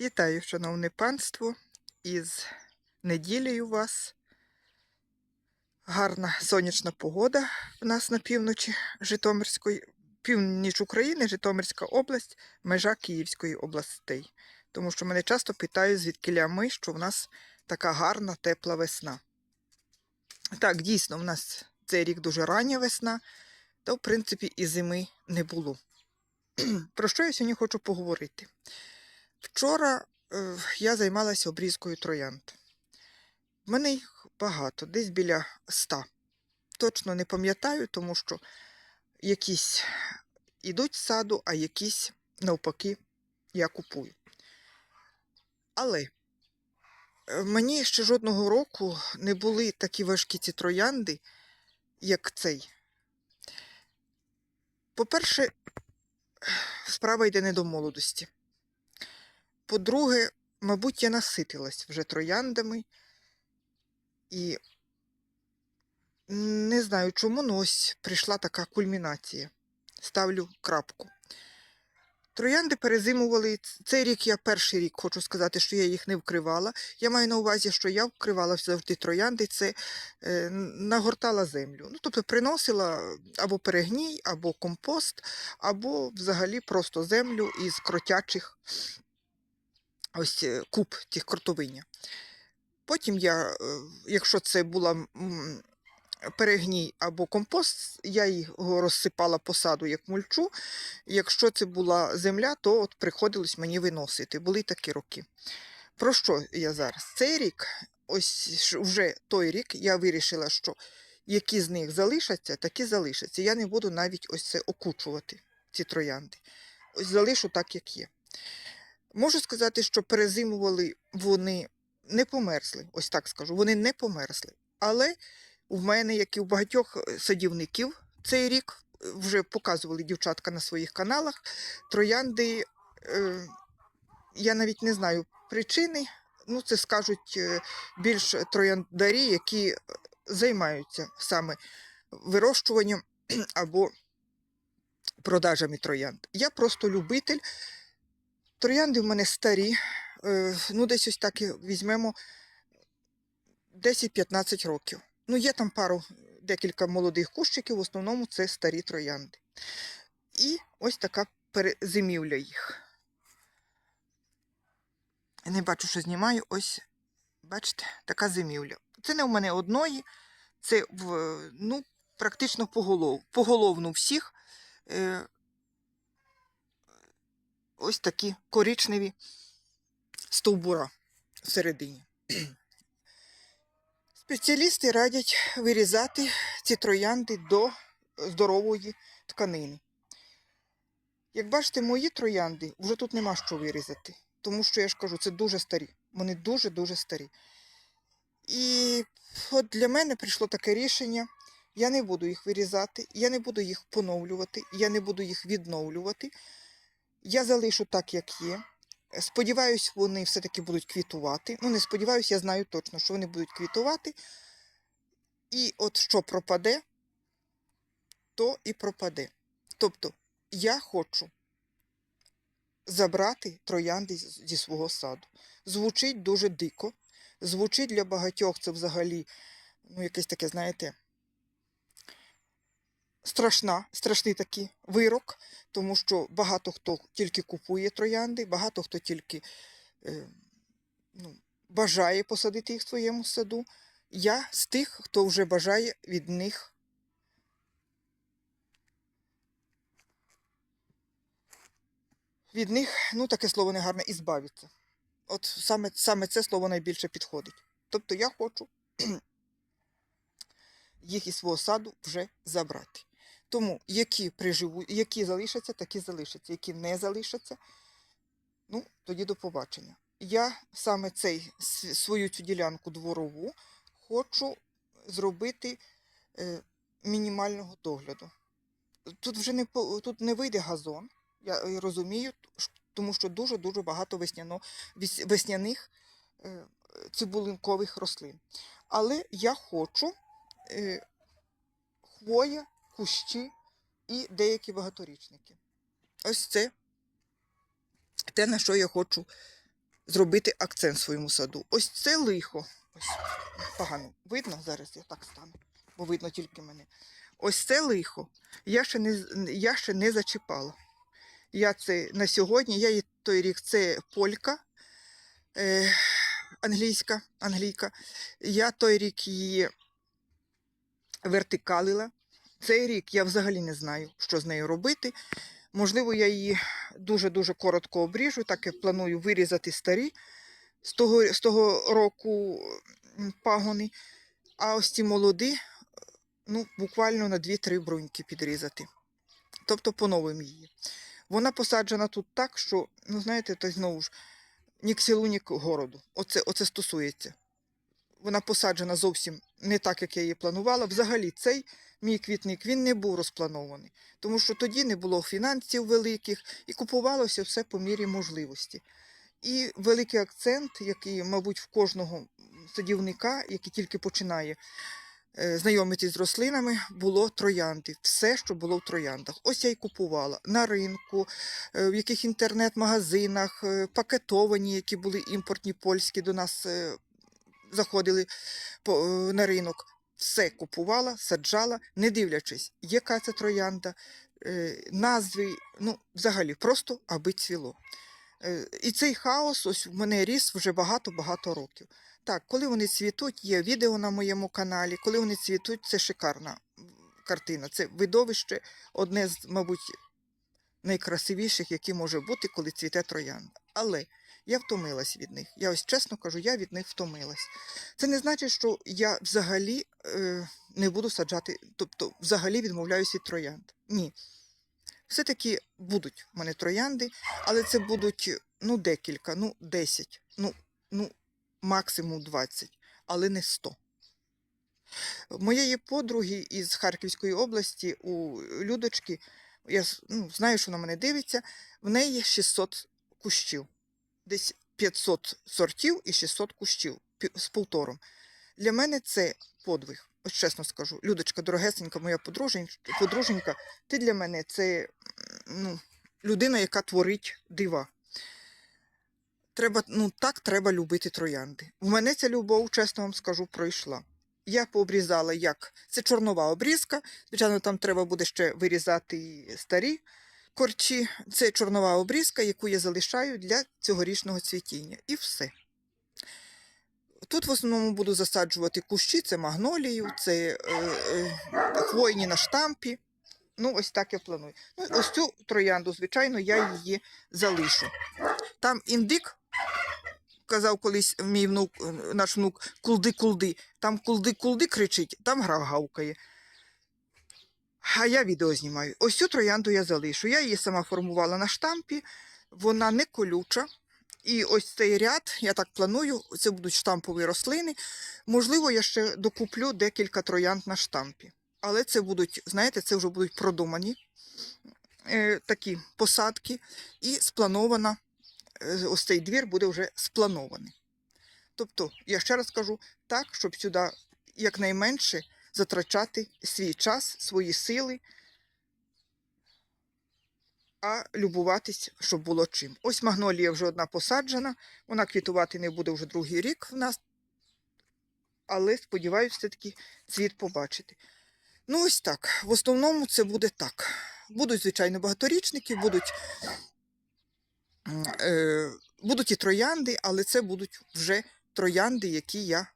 Вітаю, шановне панство, із неділею вас. Гарна сонячна погода в нас на півночі Житомирської, північ України, Житомирська область, межа Київської областей. Тому що мене часто питають, звідки ми, що в нас така гарна, тепла весна. Так, дійсно, в нас цей рік дуже рання весна, та, в принципі, і зими не було. Про що я сьогодні хочу поговорити? Вчора е, я займалася обрізкою троянд. В мене їх багато, десь біля ста. Точно не пам'ятаю, тому що якісь ідуть з саду, а якісь, навпаки, я купую. Але е, мені ще жодного року не були такі важкі ці троянди, як цей. По-перше, справа йде не до молодості. По-друге, мабуть, я наситилась вже трояндами. І не знаю чому, але ось прийшла така кульмінація. Ставлю крапку. Троянди перезимували. Цей рік я перший рік хочу сказати, що я їх не вкривала. Я маю на увазі, що я вкривала завжди троянди, це е, нагортала землю. Ну, тобто приносила або перегній, або компост, або взагалі просто землю із кротячих ось е, куб тих кротовиння. Потім я, е, якщо це була перегній або компост, я його розсипала по саду як мульчу. Якщо це була земля, то от приходилось мені виносити. Були такі роки. Про що я зараз? Цей рік, ось вже той рік, я вирішила, що які з них залишаться, такі залишаться. Я не буду навіть ось це окучувати, ці троянди. Ось залишу так, як є. Можу сказати, що перезимували вони не померзли, ось так скажу, вони не померзли. Але в мене, як і у багатьох е, садівників, цей рік е, вже показували дівчатка на своїх каналах. Троянди, е, я навіть не знаю причини. Ну, це скажуть е, більш трояндарі, які займаються саме вирощуванням або продажами троянд. Я просто любитель. Троянди в мене старі, е, ну десь ось так візьмемо 10-15 років. Ну, є там пару, декілька молодих кущиків, в основному це старі троянди. І ось така перезимівля їх. Не бачу, що знімаю. Ось, бачите, така зимівля. Це не в мене одної, це в, ну, практично поголов, поголовно всіх. Е, ось такі коричневі стовбура всередині. Спеціалісти радять вирізати ці троянди до здорової тканини. Як бачите, мої троянди вже тут нема що вирізати, тому що я ж кажу, це дуже старі. Вони дуже-дуже старі. І от для мене прийшло таке рішення. Я не буду їх вирізати, я не буду їх поновлювати, я не буду їх відновлювати. Я залишу так, як є. Сподіваюсь, вони все-таки будуть квітувати. Ну, не сподіваюся, я знаю точно, що вони будуть квітувати. І от що пропаде, то і пропаде. Тобто, я хочу забрати троянди зі свого саду. Звучить дуже дико. Звучить для багатьох це взагалі, ну, якесь таке, знаєте, страшна, страшний такий вирок, тому що багато хто тільки купує троянди, багато хто тільки е, ну, бажає посадити їх в своєму саду. Я з тих, хто вже бажає від них. Від них, ну таке слово негарне, ізбавитися. От саме, саме це слово найбільше підходить. Тобто я хочу їх із свого саду вже забрати. Тому які приживуть, які залишаться, такі залишаться. Які не залишаться, ну, тоді до побачення. Я саме цей, свою цю ділянку дворову хочу зробити е, мінімального догляду. Тут вже не, тут не вийде газон, я е, розумію, тому що дуже-дуже багато весняно, весняних е, цибулинкових рослин. Але я хочу е, хвоя, кущі і деякі багаторічники. Ось це те, на що я хочу зробити акцент в своєму саду. Ось це лихо. Ось погано. Видно зараз я так стану, бо видно тільки мене. Ось це лихо. Я ще не, я ще не зачіпала. Я це на сьогодні, я той рік, це полька е, англійська, англійка. Я той рік її вертикалила. Цей рік я взагалі не знаю, що з нею робити. Можливо, я її дуже-дуже коротко обріжу, так як планую вирізати старі з того, з того року пагони, а ось ці молоді, ну, буквально на 2-3 бруньки підрізати. Тобто поновим її. Вона посаджена тут так, що, ну знаєте, то знову ж, ні к селу, ні к городу. Оце, оце стосується. Вона посаджена зовсім не так, як я її планувала. Взагалі, цей мій квітник він не був розпланований, тому що тоді не було фінансів великих і купувалося все по мірі можливості. І великий акцент, який, мабуть, в кожного садівника, який тільки починає е, знайомитись з рослинами, було троянди. Все, що було в трояндах. Ось я й купувала на ринку, е, в яких інтернет-магазинах, е, пакетовані, які були імпортні польські до нас заходили е, на ринок. Все купувала, саджала, не дивлячись, яка це троянда, е, назви, ну, взагалі, просто аби цвіло. Е, І цей хаос ось в мене ріс вже багато-багато років. Так, коли вони цвітуть, є відео на моєму каналі. Коли вони цвітуть, це шикарна картина. Це видовище, одне з, мабуть, найкрасивіших, які може бути, коли цвіте троянда. Але я втомилась від них. Я ось чесно кажу, я від них втомилась. Це не значить, що я взагалі е, не буду саджати, тобто взагалі відмовляюся від троянд. Ні. Все-таки будуть в мене троянди, але це будуть ну, декілька, ну, 10, ну, ну, максимум 20, але не 100. Моєї подруги із Харківської області у Людочки, я ну, знаю, що вона мене дивиться, в неї 600 кущів. Десь 500 сортів і 600 кущів з повтором. Для мене це подвиг. Ось чесно скажу. Людочка, дорогесенька, моя подружень- подруженька, ти для мене це ну, людина, яка творить дива. Треба, ну, так треба любити троянди. У мене ця любов, чесно вам скажу, пройшла. Я пообрізала як це чорнова обрізка. Звичайно, там треба буде ще вирізати старі корчі. Це чорнова обрізка, яку я залишаю для цьогорічного цвітіння. І все. Тут в основному буду засаджувати кущі, це магнолію, це е, е, хвойні на штампі. Ну, ось так я планую. Ну, ось цю троянду, звичайно, я її залишу. Там індик, казав колись мій внук, е, наш внук, кулди-кулди. Там кулди-кулди кричить, там гра гавкає. А я відео знімаю. Ось цю троянду я залишу. Я її сама формувала на штампі, вона не колюча. І ось цей ряд, я так планую, це будуть штампові рослини. Можливо, я ще докуплю декілька троянд на штампі. Але це будуть, знаєте, це вже будуть продумані е, такі посадки, і спланована, е, ось цей двір буде вже спланований. Тобто, я ще раз кажу, так, щоб сюди якнайменше затрачати свій час, свої сили, а любуватись, щоб було чим. Ось магнолія вже одна посаджена, вона квітувати не буде вже другий рік в нас, але сподіваюся, все-таки цвіт побачити. Ну, ось так. В основному це буде так. Будуть, звичайно, багаторічники, будуть, е, будуть і троянди, але це будуть вже троянди, які я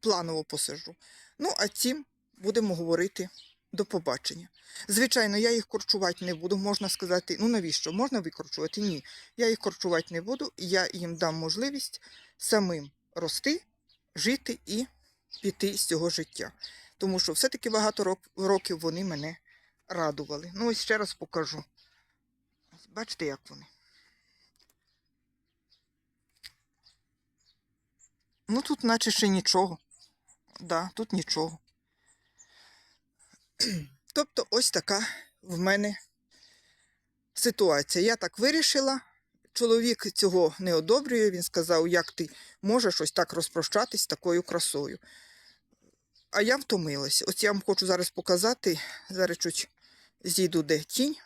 планово посажу. Ну, а цим будемо говорити до побачення. Звичайно, я їх корчувати не буду, можна сказати, ну навіщо? Можна викорчувати? Ні. Я їх корчувати не буду, я їм дам можливість самим рости, жити і піти з цього життя. Тому що все-таки багато років вони мене радували. Ну, ось ще раз покажу. Бачите, як вони. Ну, тут наче ще нічого. Да, тут нічого. Тобто, ось така в мене ситуація. Я так вирішила. Чоловік цього не одобрює. Він сказав, як ти можеш ось так розпрощатись з такою красою. А я втомилась. Ось я вам хочу зараз показати. Зараз чуть зійду де тінь.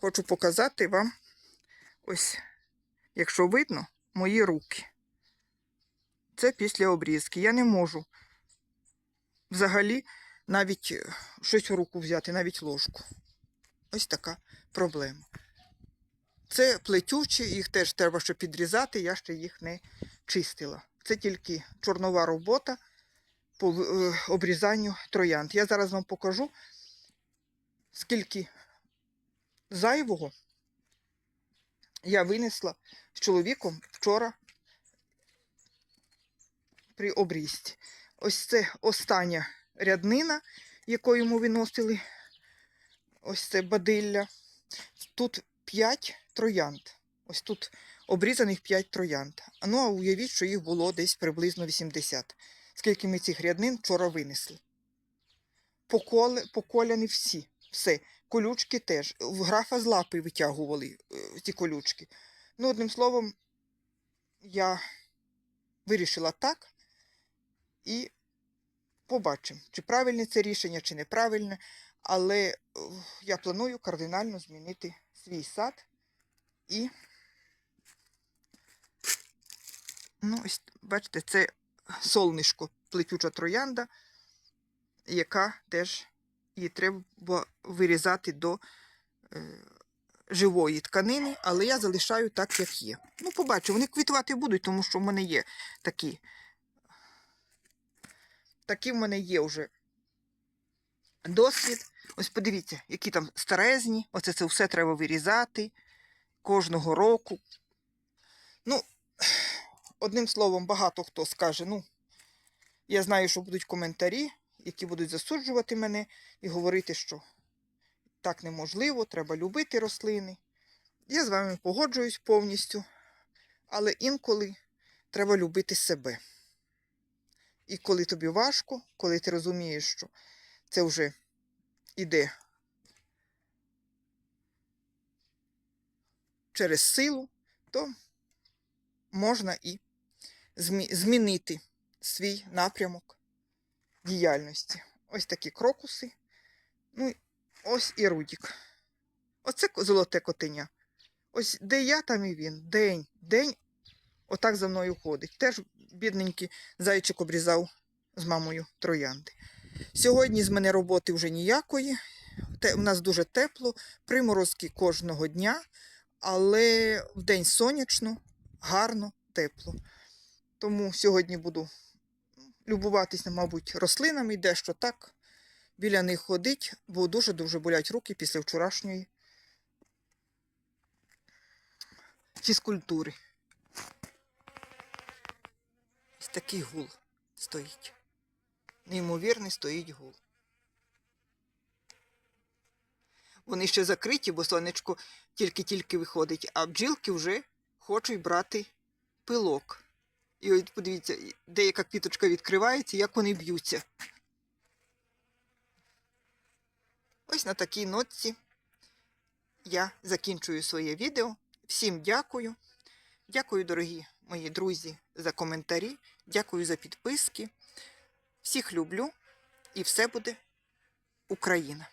Хочу показати вам ось якщо видно, мої руки. Це після обрізки. Я не можу взагалі навіть е, щось в руку взяти, навіть ложку. Ось така проблема. Це плетючі, їх теж треба ще підрізати, я ще їх не чистила. Це тільки чорнова робота по е, обрізанню троянд. Я зараз вам покажу, скільки зайвого я винесла з чоловіком вчора при. Ось це остання ряднина, якою ми виносили. Ось це бадилля. Тут 5 троянд. Ось тут обрізаних 5 троянд. Ну, а уявіть, що їх було десь приблизно 80. Скільки ми цих ряднин вчора винесли. Поколи, поколяні всі. Все. Колючки теж. В графа з лапи витягували е, ці колючки. Ну, одним словом, я вирішила так і побачимо, чи правильне це рішення, чи неправильне. Але е, я планую кардинально змінити свій сад і. Ну, ось, бачите, це солнишко, плетюча троянда, яка теж її треба вирізати до е, живої тканини, але я залишаю так, як є. Ну, побачу, вони квітувати будуть, тому що в мене є такі. Такі в мене є вже досвід. Ось подивіться, які там старезні. Оце це все треба вирізати кожного року. Ну, одним словом, багато хто скаже, ну, я знаю, що будуть коментарі, які будуть засуджувати мене і говорити, що так неможливо, треба любити рослини. Я з вами погоджуюсь повністю, але інколи треба любити себе. І коли тобі важко, коли ти розумієш, що це вже іде через силу, то можна і змінити свій напрямок діяльності. Ось такі крокуси. Ну, ось і Рудік. Оце золоте котеня. Ось де я, там і він. День, день отак за мною ходить. Теж бідненький зайчик обрізав з мамою троянди. Сьогодні з мене роботи вже ніякої. Те, у нас дуже тепло, приморозки кожного дня, але в день сонячно, гарно, тепло. Тому сьогодні буду любуватися, мабуть, рослинами, дещо так біля них ходить, бо дуже-дуже болять руки після вчорашньої фізкультури. Ось такий гул стоїть. Неймовірний стоїть гул. Вони ще закриті, бо сонечко тільки-тільки виходить, а бджілки вже хочуть брати пилок. І от подивіться, деяка квіточка відкривається, як вони б'ються. Ось на такій нотці я закінчую своє відео. Всім дякую. Дякую, дорогі мої друзі, за коментарі. Дякую за підписки. Всіх люблю і все буде Україна.